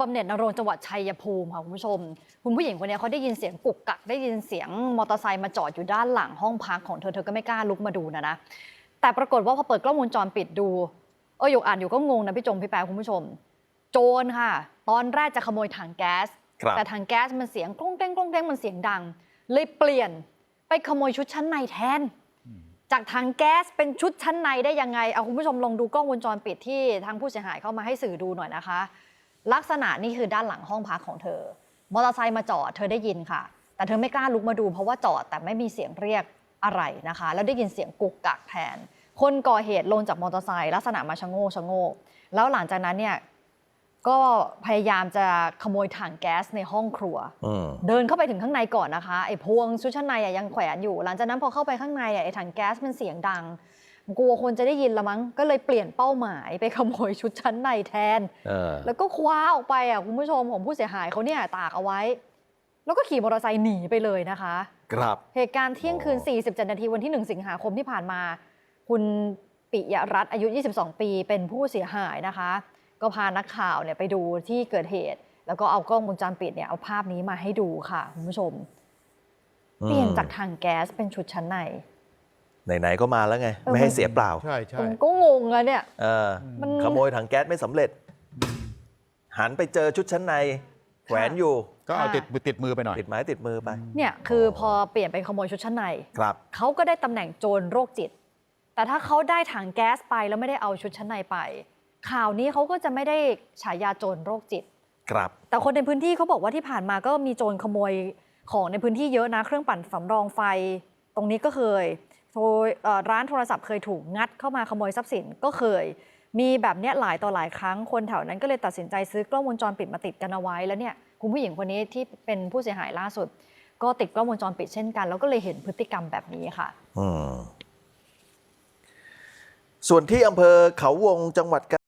บำเหน็จนรงค์จังหวัดชัยภูมิค่ะคุณผู้ชม คุณผู้หญิงคนนี้เขาได้ยินเสียงกุกกัก ได้ยินเสียงมอเตอร์ไซค์มาจอดอยู่ด้านหลังห้องพักของเธอเธอก็ไม่กล้าลุกมาดูนะนะแต่ปรากฏว่าพอเปิดกล้องวงจรปิดดูเออหยกอ่านอยู่ก็งงนะพี่จงพี่แปรคุณผู้ชม โจรค่ะ ตอนแรกจะขโมยถังแก๊สครับแต่ถังแก๊สมันเสียงกรุ้งเต้งกรุ้งเต้งมันเสียงดัง เลยเปลี่ยนไปขโมยชุดชั้นในแทน จากถังแก๊สเป็นชุดชั้นในได้ยังไงเอาคุณผู้ชมลองดูกล้องวงจรปิดที่ทางผู้เสียหายเข้ามาให้สื่อดูหน่อยนะคะ ลักษณะนี่คือด้านหลังห้องพักของเธอ มอเตอร์ไซค์มาจอดเธอได้ยินค่ะ แต่เธอไม่กล้าลุกมาดูเพราะว่าจอดแต่ไม่มีเสียงเรียกอะไรนะคะ แล้วได้ยินเสียงกุกกักแทน คนก่อเหตุลงจากมอเตอร์ไซค์ลักษณะมาชะโงกชะโงกแล้วหลังจากนั้นเนี่ยก็พยายามจะขโมยถังแก๊สในห้องครัวอืมเดินเข้าไปถึงข้างในก่อนนะคะไอ้พวงชุดชั้นในอะยังแขวนอยู่ หลังจากนั้นพอเข้าไปข้างในอะไอ้ถังแก๊สมันเสียงดัง กลัวคนจะได้ยินละมั้ง ก็เลยเปลี่ยนเป้าหมายไปขโมยชุดชั้นในแทนเออแล้วก็คว้าออกไปอะคุณผู้ชมของผู้เสียหายเขาเนี่ยตากเอาไว้ แล้วก็ขี่มอเตอร์ไซค์หนีไปเลยนะคะ ครับ เหตุการณ์เที่ยงคืนอ๋อ47 นาทีวันที่ 1 สิงหาคมที่ผ่านมา คุณปิยรัตน์อายุ 22 ปี เป็นผู้เสียหายนะคะ ก็พานักข่าวเนี่ยไปดูที่เกิดเหตุ แล้วก็เอากล้องวงจรปิดเนี่ยเอาภาพนี้มาให้ดูค่ะคุณผู้ชม เปลี่ยนจากถังแก๊สเป็นชุดชั้นใน ไหนๆก็มาแล้วไงเออไม่ให้เสียเปล่าใช่ใช่ผมก็งงอะเนี่ยเออมัน ขโมยถังแก๊สไม่สำเร็จ หันไปเจอชุดชั้นในแขวนอยู่ก็เอาติดติดมือไปหน่อย ติดไม้ติดมือไป เนี่ยคือพอเปลี่ยนเป็นขโมยชุดชั้นในครับ เขาก็ได้ตำแหน่งโจรโรคจิต แต่ถ้าเขาได้ถังแก๊สไปแล้วไม่ได้เอาชุดชั้นในไป ข่าวนี้เขาก็จะไม่ได้ฉายาโจรโรคจิต ครับ แต่คนในพื้นที่เขาบอกว่าที่ผ่านมาก็มีโจรขโมยของในพื้นที่เยอะนะเครื่องปั่นสำรองไฟ ตรงนี้ก็เคยโท ร้านโทรศัพท์เคยถูกงัดเข้ามาขโมยทรัพย์สินก็เคย มีแบบเนี้ยหลายต่อหลายครั้งคนแถวนั้นก็เลยตัดสินใจซื้อกล้องวงจรปิดมาติดกันเอาไว้แล้วเนี่ยคุณผู้หญิงคนนี้ที่เป็นผู้เสียหายล่าสุด ก็ติดกล้องวงจรปิดเช่นกัน แล้วก็เลยเห็นพฤติกรรมแบบนี้ค่ะอส่วนที่อำเภอเขาวงจังหวัดกา